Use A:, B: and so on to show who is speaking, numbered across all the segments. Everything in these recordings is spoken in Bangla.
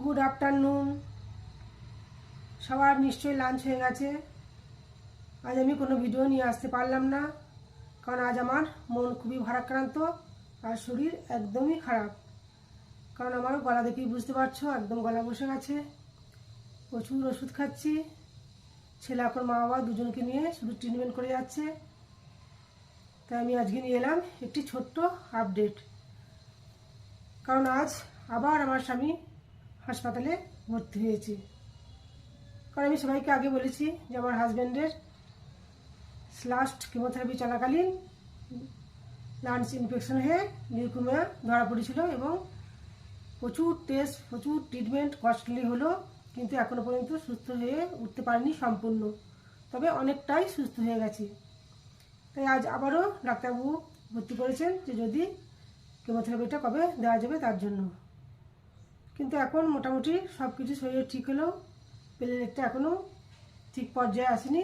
A: গুড আফটারনুন সবার নিশ্চয়ই লাঞ্চ হয়ে গেছে। আজ আমি কোনো ভিডিও নিয়ে আসতে পারলাম না, কারণ আজ আমার মন খুবই ভারাক্রান্ত আর শরীর একদমই খারাপ। কারণ আমার গলা দেখেই বুঝতে পারছ, একদম গলা বসে গেছে। প্রচুর ওষুধ খাচ্ছি। ছেলে এখন মা বাবা দুজনকে নিয়ে শুধু ট্রিটমেন্ট করে যাচ্ছে। তাই আমি আজকে নিয়ে এলাম একটি ছোট্ট আপডেট কারণ আজ আবার আমার স্বামী হাসপাতালে ভর্তি হয়েছি। কারণ আমি সবাইকে আগে বলেছি যে আমার হাজব্যান্ডের লাস্ট কেমোথেরাপি চলাকালীন লাঞ্চ ইনফেকশন হয়ে লিউকুমিয়া ধরা পড়েছিল এবং প্রচুর টেস্ট প্রচুর ট্রিটমেন্ট কস্টলি হলো, কিন্তু এখনও পর্যন্ত সুস্থ হয়ে উঠতে পারেনি সম্পূর্ণ। তবে অনেকটাই সুস্থ হয়ে গেছে। তাই আজ আবারও ডাক্তারবাবু ভর্তি করেছেন যে যদি কেমোথেরাপিটা কবে দেওয়া যাবে তার জন্য। কিন্তু এখন মোটামুটি সব কিছু শরীরে ঠিক হলেও প্লেলেটটা এখনও ঠিক পর্যায়ে আসেনি।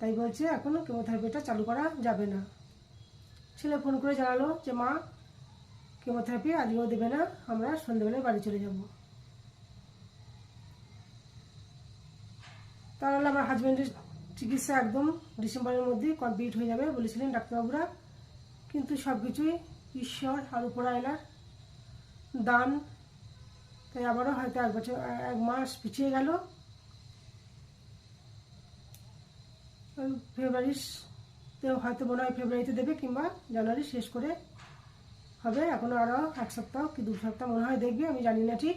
A: তাই বলছে এখনও কেমোথেরাপিটা চালু করা যাবে না। ছেলে ফোন করে জানালো যে, মা, কেমোথেরাপি আজকেও দেবে না, আমরা সন্ধ্যেবেলায় বাড়ি চলে যাব। তাহলে আমার হাজব্যান্ডের চিকিৎসা একদম ডিসেম্বরের মধ্যেই কমপ্লিট হয়ে যাবে বলেছিলেন ডাক্তারবাবুরা। কিন্তু সব কিছুই ঈশ্বর আর উপরায়লার দান তাই আবারও হয়তো এক বছর, এক মাস পিছিয়ে গেল। ফেব্রুয়ারিতেও হয়তো মনে হয় ফেব্রুয়ারিতে দেবে কিংবা জানুয়ারি শেষ করে হবে। এখনও আরও এক সপ্তাহ কি দু সপ্তাহ মনে হয় দেখবে, আমি জানি না ঠিক।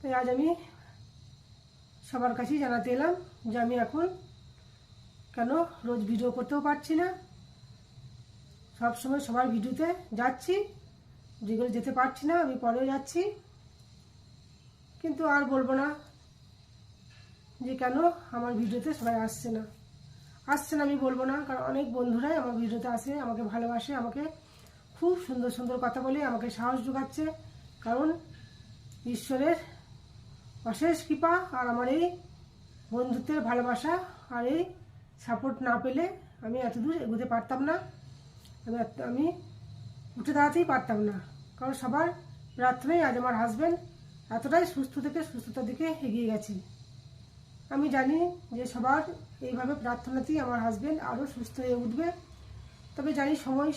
A: তাই আজ আমি সবার কাছেই জানাতে এলাম যে আমি এখন কেন রোজ ভিডিও করতেও পারছি না। সব সময় সবার ভিডিওতে যাচ্ছি। যেগুলো যেতে পারছি না, আমি পরেও যাচ্ছি। কিন্তু আর বলব না যে কেন আমার ভিডিওতে সবাই আসছে না। আসছে না আমি বলব না, কারণ অনেক বন্ধুরাই আমার ভিডিওতে আসে, আমাকে ভালোবাসে, আমাকে খুব সুন্দর সুন্দর কথা বলে, আমাকে সাহস যোগাচ্ছে। কারণ ঈশ্বরের অশেষ কৃপা আর আমার এই বন্ধুত্বের ভালোবাসা আর এই সাপোর্ট না পেলে আমি এতদূর এগোতে পারতাম না। আমি আমি উঠে দাঁড়াতেই পারতাম না। কারণ সবার প্রার্থনাই আজ আমার হাজব্যান্ড এতটাই সুস্থ থেকে সুস্থতার দিকে এগিয়ে গেছে। আমি জানি যে সবার এইভাবে প্রার্থনাতেই আমার হাজব্যান্ড আরও সুস্থ হয়ে উঠবে। তবে জানি সময়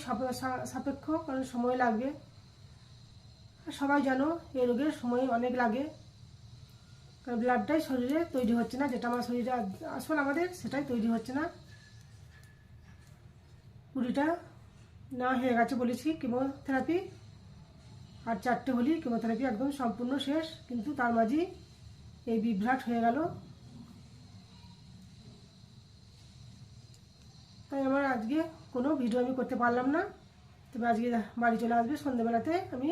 A: সাপেক্ষ কারণ সময় লাগবে। সবাই জানো এই রোগের সময় অনেক লাগে। কারণ ব্লাডটাই শরীরে তৈরি হচ্ছে না, যেটা আমার শরীরে আসল আমাদের সেটাই তৈরি হচ্ছে না। কুড়িটা না হয়ে গেছে বলেছি, কেমোথেরাপি আর চারটে হলি কেমোথেরাপি একদম সম্পূর্ণ শেষ, কিন্তু তার মাঝেই এই বিভ্রাট হয়ে গেল। তাই আমার আজকে কোনো ভিডিও আমি করতে পারলাম না। তবে আজকে বাড়ি চলে আসবে সন্ধ্যেবেলাতে আমি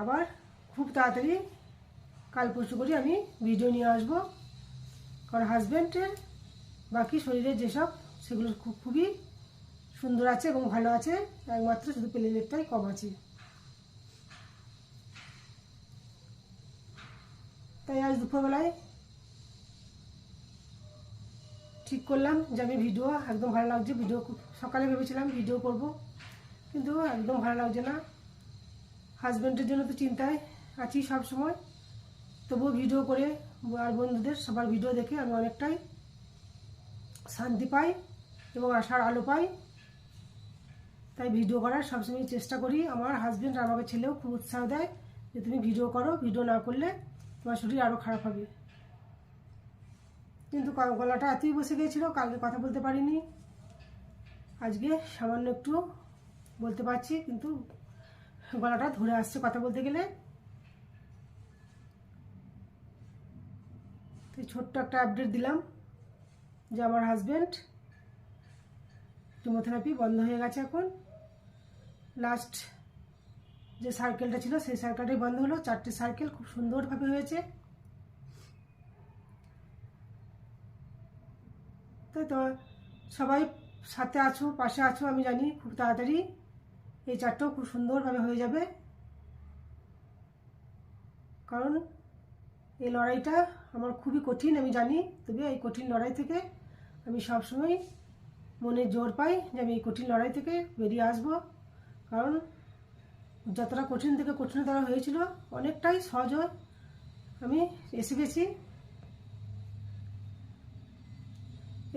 A: আবার খুব তাড়াতাড়ি কাল পরশু করে আমি ভিডিও নিয়ে আসব। কারণ হাজব্যান্ডের বাকি শরীরের যেসব, সেগুলো খুব, খুবই সুন্দর আছে এবং ভালো আছে। একমাত্র শুধু প্লেলেটটাই কম আছে। তাই আজ দুপুরবেলায় ঠিক করলাম যে আমি ভিডিও, একদম ভালো লাগছে, ভিডিও সকালে ভেবেছিলাম ভিডিও করব। কিন্তু একদম ভালো লাগছে না। হাজব্যান্ডের জন্য তো চিন্তায় আছি সব সময়। তবুও ভিডিও করে আর বন্ধুদের সবার ভিডিও দেখে আমি অনেকটাই শান্তি পাই এবং আশার আলো পাই। তাই ভিডিও করার সবসময় চেষ্টা করি। আমার হাজব্যান্ড আমাকে ছেলেও খুব উৎসাহ দেয় যে তুমি ভিডিও করো, ভিডিও না করলে তোমার শরীর আরও খারাপ হবে। কিন্তু গলাটা এতই বসে গিয়েছিল, কালকে কথা বলতে পারিনি। আজকে সামান্য একটু বলতে পারছি, কিন্তু গলাটা ধরে আসছে কথা বলতে গেলে। তো ছোট্ট একটা আপডেট দিলাম যে আমার হাজব্যান্ড কেমোথেরাপি বন্ধ হয়ে গেছে এখন। লাস্ট যে সার্কেলটা ছিল, সেই সার্কেলটাই বন্ধ হলো। চারটে সার্কেল খুব সুন্দরভাবে হয়েছে। তাই তো সবাই সাথে আছো, পাশে আছো, আমি জানি খুব তাড়াতাড়ি। এই চারটেও খুব সুন্দরভাবে হয়ে যাবে। কারণ এই লড়াইটা আমার খুবই কঠিন, আমি জানি। তবে এই কঠিন লড়াই থেকে আমি সবসময় মনে জোর পাই যে আমি এই কঠিন লড়াই থেকে বেরিয়ে আসব। কারণ যতটা কঠিন থেকে কঠিনতর হয়েছিল, অনেকটাই সহজ আমি এসে গেছি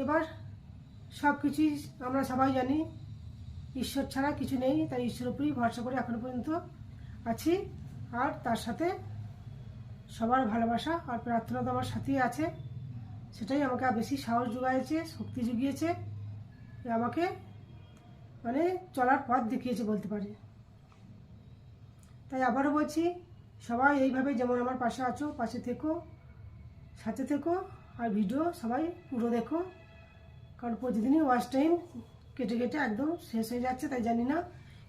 A: এবার সব কিছুই আমরা সবাই জানি, ঈশ্বর ছাড়া কিছু নেই, তাই ঈশ্বর উপরেই ভরসা করে এখনও পর্যন্ত আছি। আর তার সাথে সবার ভালোবাসা আর প্রার্থনা তো আমার সাথেই আছে। সেটাই আমাকে বেশি সাহস জুগিয়েছে শক্তি জুগিয়েছে। আমাকে মানে চলার পথ দেখিয়েছে বলতে পারি। তাই আবারও বলছি, সবাই এইভাবে যেমন আমার পাশে আছো, পাশে থেকো, সাথে থেকো, আর ভিডিও সবাই পুরো দেখো। কারণ প্রতিদিনই ওয়াচ টাইম কেটে কেটে একদম শেষ হয়ে যাচ্ছে, তাই জানি না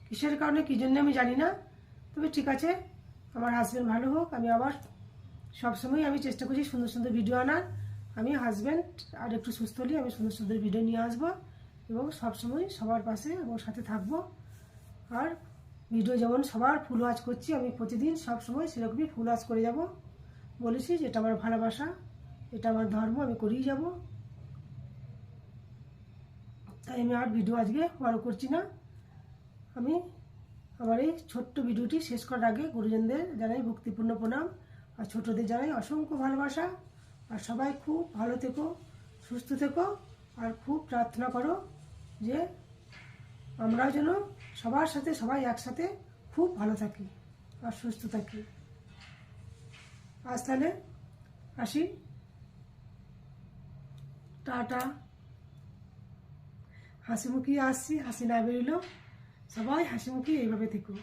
A: কিসের কারণে, কী জন্য আমি জানি না। তবে ঠিক আছে, আমার হাজব্যান্ড ভালো হোক, আমি আবার সবসময় আমি চেষ্টা করছি সুন্দর সুন্দর ভিডিও আনার। আমি হাজব্যান্ড আর একটু সুস্থ হলে আমি সুন্দর সুন্দর ভিডিও নিয়ে আসব এবং সবসময় সবার পাশে এবং সাথে থাকব। আর ভিডিও যেমন সবার ফুল ওয়াচ করছি, আমি প্রতিদিন সব সময় সেরকমই ফুল ওয়াচ করে যাব। বলেছি, এটা আমার ভালোবাসা, এটা আমার ধর্ম, আমি করেই যাব। তাই আমি আর ভিডিও আজকে বড় করছি না। আমি আমার এই ছোট্ট ভিডিওটি শেষ করার আগে গুরুজনদের জানাই ভক্তিপূর্ণ প্রণাম, আর ছোটদের জানাই অসংখ্য ভালোবাসা। আর সবাই খুব ভালো থেকো, সুস্থ থেকো, আর খুব প্রার্থনা করো যে আমরাও যেন সবার সাথে, সবাই একসাথে খুব ভালো থাকি আর সুস্থ থাকি। আজ তাহলে আসি। টাটা। হাসিমুখি আসছি, হাসি না বেরোলেও সবাই হাসিমুখি এইভাবে থেকো।